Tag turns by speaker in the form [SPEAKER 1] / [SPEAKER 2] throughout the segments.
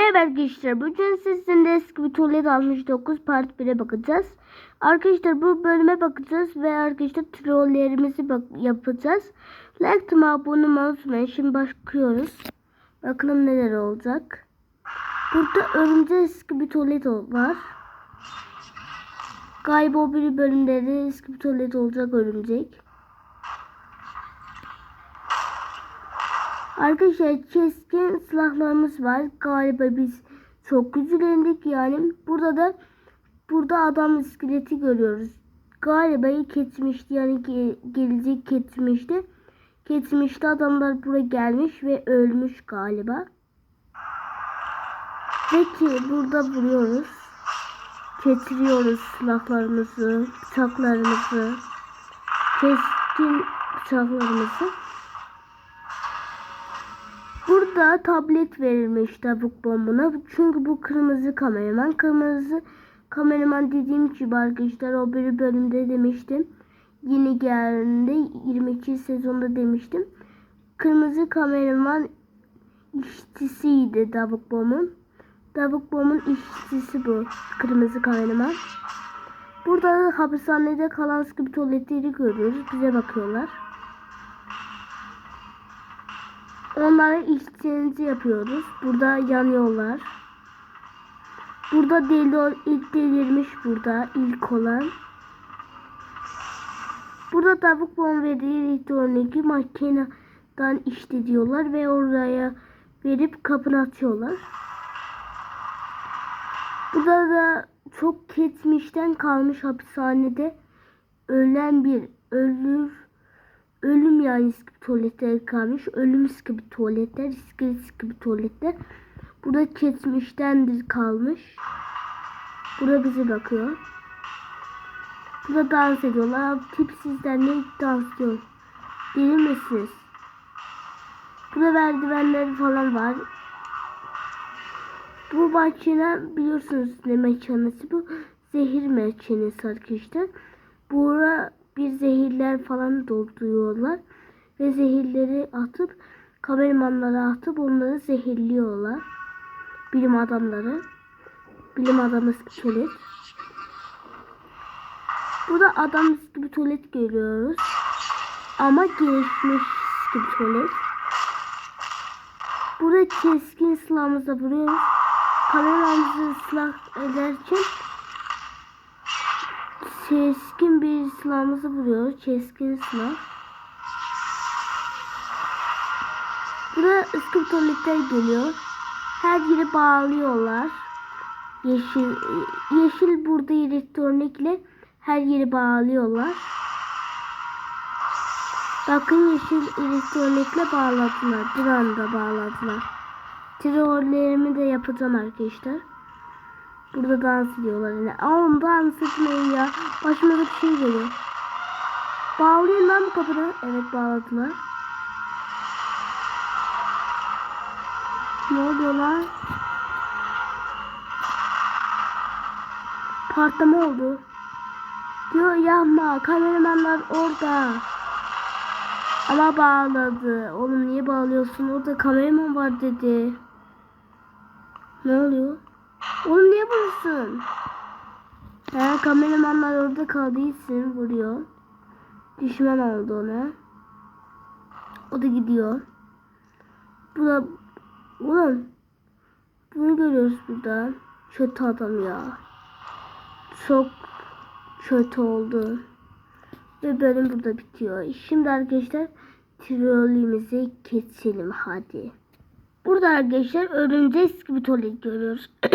[SPEAKER 1] Merhaba arkadaşlar. Bugün sizinle eski bir tuvalet 69 part 1'e bakacağız. Arkadaşlar bu bölüme bakacağız ve arkadaşlar trollerimizi bak yapacağız. Like to abone olmayı. Şimdi başlıyoruz. Bakalım neler olacak. Burada örümcek eski bir tuvalet var. Galiba o bir bölümleri eski bir tuvalet olacak örümcek. Arkadaşlar keskin silahlarımız var. Galiba biz çok güçlendik yani. Burada da burada adam iskeleti görüyoruz. Galiba kesmişti yani ge- gelecek kesmişti. Kesmişti adamlar buraya gelmiş ve ölmüş galiba. Ve ki burada vuruyoruz. Getiriyoruz silahlarımızı, bıçaklarımızı, keskin bıçaklarımızı. Burada tablet verilmiş tavuk bombuna. Çünkü bu kırmızı kameraman. Kırmızı kameraman dediğim gibi arkadaşlar o bir bölümde demiştim. Yeni geldiğinde 22 sezonda demiştim. Kırmızı kameraman işçisiydi tavuk bombun. Tavuk bombun işçisi bu. Kırmızı kameraman. Burada da hapishanede kalan sıkı tuvaletleri görüyoruz. Bize bakıyorlar. Onlara işçiliğimizi yapıyoruz. Burada yanıyorlar. Burada deli ilk delirmiş burada ilk olan. Burada tavuk bomb verdiği elektronik makineden işte diyorlar ve oraya verip kapını atıyorlar. Burada da çok ketmişten kalmış hapishanede ölen bir ölür ölüm yani iskip tuvaletler kalmış. Ölüm iskip tuvaletler, iskelet iskip tuvaletler. Burada kesmiştendir kalmış. Burada bize bakıyor. Burada dans ediyorlar. Tipsizler ne dans ediyor? Deli misiniz? Burada merdivenler falan var. Bu makine biliyorsunuz ne makinesi bu? Zehir makinesi arkadaşlar. Bura bir zehirler falan dolduruyorlar. Ve zehirleri atıp kameramanlara atıp onları zehirliyorlar. Bilim adamları. Bilim adamı tuvalet. Burada adam gibi tuvalet görüyoruz. Ama gelişmiş gibi tuvalet. Burada keskin silahımıza vuruyoruz. Kameramızı silah ederken keskin bir silahımızı vuruyor. Keskin silah. Burada ıskıp tuvaletler geliyor. Her yeri bağlıyorlar. Yeşil yeşil burada elektronikle her yeri bağlıyorlar. Bakın yeşil elektronikle bağladılar. Bir anda bağladılar. Trollerimi de yapacağım arkadaşlar. Burada dans ediyorlar yine. Ama dans etmeyin ya. Başıma da bir şey geliyor. Bağlayın lan bu kapıda. Evet bağladılar. Ne oluyor lan? Patlama oldu. Diyor yapma kameramanlar orada. Ama bağladı. Oğlum niye bağlıyorsun? Orada kameraman var dedi. Ne oluyor? Oğlum niye vuruyorsun? He kameramanlar orada kaldığı için vuruyor. Düşman oldu ona. O da gidiyor. Bu da Oğlum bunu görüyoruz burada. Kötü adam ya. Çok kötü oldu. Ve bölüm burada bitiyor. Şimdi arkadaşlar trolümüze geçelim hadi. Burada arkadaşlar örümcek gibi tuvalet görüyoruz.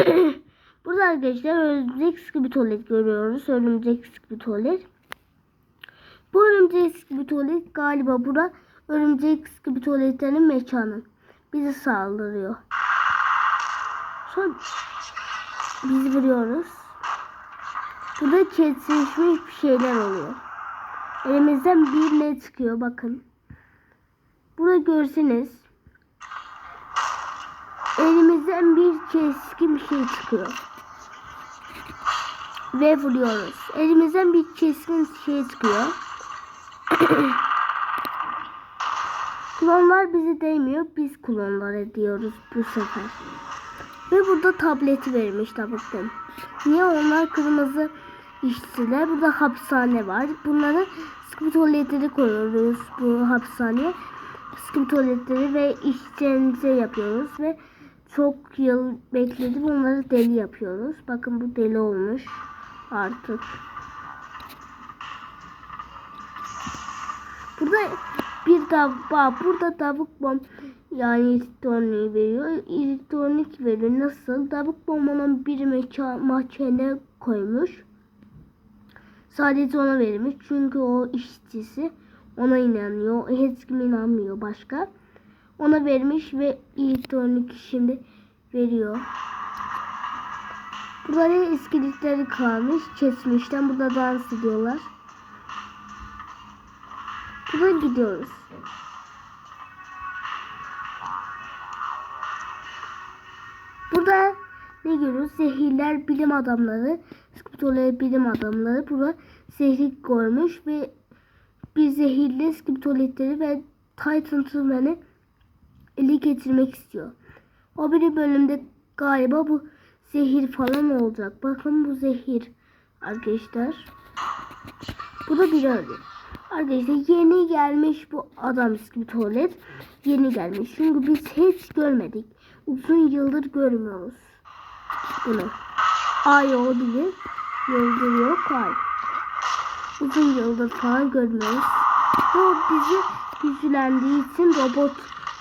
[SPEAKER 1] Burada arkadaşlar örümcek gibi tuvalet görüyoruz. Örümcek gibi tuvalet. Bu örümcek gibi tuvalet galiba bura örümcek gibi tuvaletlerin mekanı. Bizi saldırıyor. Sonra biz vuruyoruz. Burada kesişmiş bir şeyler oluyor. Elimizden bir ne çıkıyor bakın. Burada görseniz elimizden bir keskin bir şey çıkıyor. Ve vuruyoruz. Elimizden bir keskin şey çıkıyor. Klonlar bizi değmiyor. Biz klonlar ediyoruz bu sefer. Ve burada tableti vermiş tabaktan. Niye onlar kırmızı işçiler? Burada hapishane var. Bunları sıkı tuvaletleri koyuyoruz bu hapishaneye. Sıkı tuvaletleri ve işçenize yapıyoruz ve çok yıl bekledi. Bunları deli yapıyoruz. Bakın bu deli olmuş artık. Burada bir tavuk burada tavuk bom yani elektronik veriyor. Elektronik veriyor. Nasıl? Tavuk bombanın bir mahkene koymuş. Sadece ona vermiş. Çünkü o işçisi ona inanıyor. Hiç kim inanmıyor başka. Ona vermiş ve elektronik şimdi veriyor. Burada iskeletleri kalmış. Kesmişten burada dans ediyorlar. Burada gidiyoruz. Burada ne görüyoruz? Zehirler bilim adamları, skriptoları bilim adamları burada zehri görmüş ve bir zehirli skriptoletleri ve Titan Tırman'ı ele getirmek istiyor. O bir bölümde galiba bu zehir falan olacak. Bakın bu zehir arkadaşlar. Bu da bir öyle. Arkadaşlar yeni gelmiş bu adam gibi tuvalet. Yeni gelmiş. Çünkü biz hiç görmedik. Uzun yıldır görmüyoruz bunu. Ay olabilir. Yıldır yok ay. Uzun yıldır falan görmüyoruz. O bizi güçlendiği için robot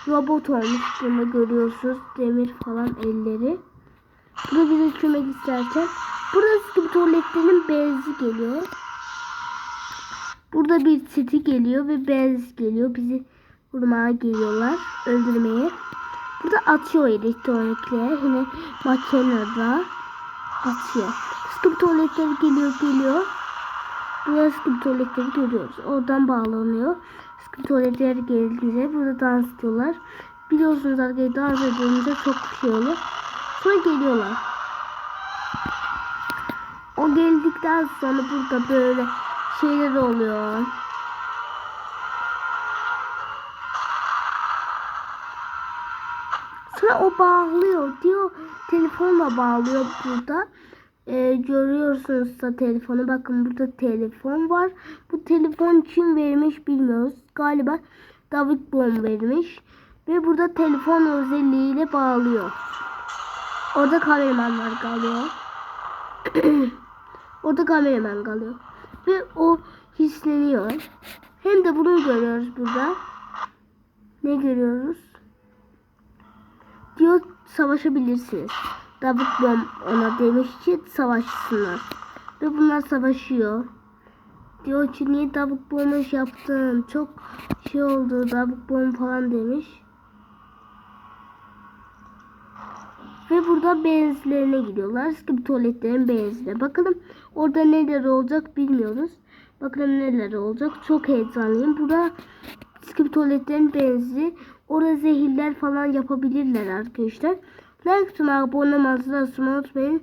[SPEAKER 1] robot olmuş. Bunu görüyorsunuz. Demir falan elleri. Bunu bize çömek isterken. Burası gibi tuvaletlerin benzi geliyor. Burada bir seti geliyor ve benz geliyor. Bizi vurmaya geliyorlar. Öldürmeye. Burada atıyor elektronikle. Yine makinede atıyor. Sıkıp tuvaletler geliyor geliyor. Buraya sıkıp tuvaletleri görüyoruz. Oradan bağlanıyor. Sıkıp tuvaletler gelince burada dans ediyorlar. Biliyorsunuz arkadaşlar dans edince çok şey oluyor. Sonra geliyorlar. O geldikten sonra burada böyle şeyler oluyor. Sonra o bağlıyor diyor. Telefonla bağlıyor burada. Ee, görüyorsunuz da telefonu. Bakın burada telefon var. Bu telefon kim vermiş bilmiyoruz. Galiba David Bohm vermiş. Ve burada telefon özelliğiyle bağlıyor. Orada kameraman var galiba. Orada kameraman kalıyor. Ve o hisleniyor. Hem de bunu görüyoruz burada. Ne görüyoruz? Diyor savaşabilirsiniz. David Bomb ona demiş ki savaşsınlar. Ve bunlar savaşıyor. Diyor ki niye David Bomb'u yaptın? Çok şey oldu David Bomb falan demiş. Ve burada benzlerine gidiyorlar. Skip tuvaletlerin benzine. Bakalım orada neler olacak bilmiyoruz. Bakalım neler olacak. Çok heyecanlıyım. Burada skip tuvaletlerin benzi. Orada zehirler falan yapabilirler arkadaşlar. Like tuşuna abone olmayı unutmayın.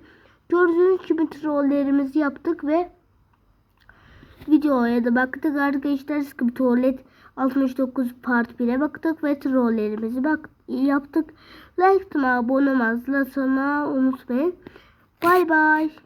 [SPEAKER 1] Gördüğünüz gibi trollerimizi yaptık ve videoya da baktık arkadaşlar. Skip tuvalet 69 part 1'e baktık ve trollerimizi bak yaptık. Like tuşuna abone olmayı unutmayın. Bye bye.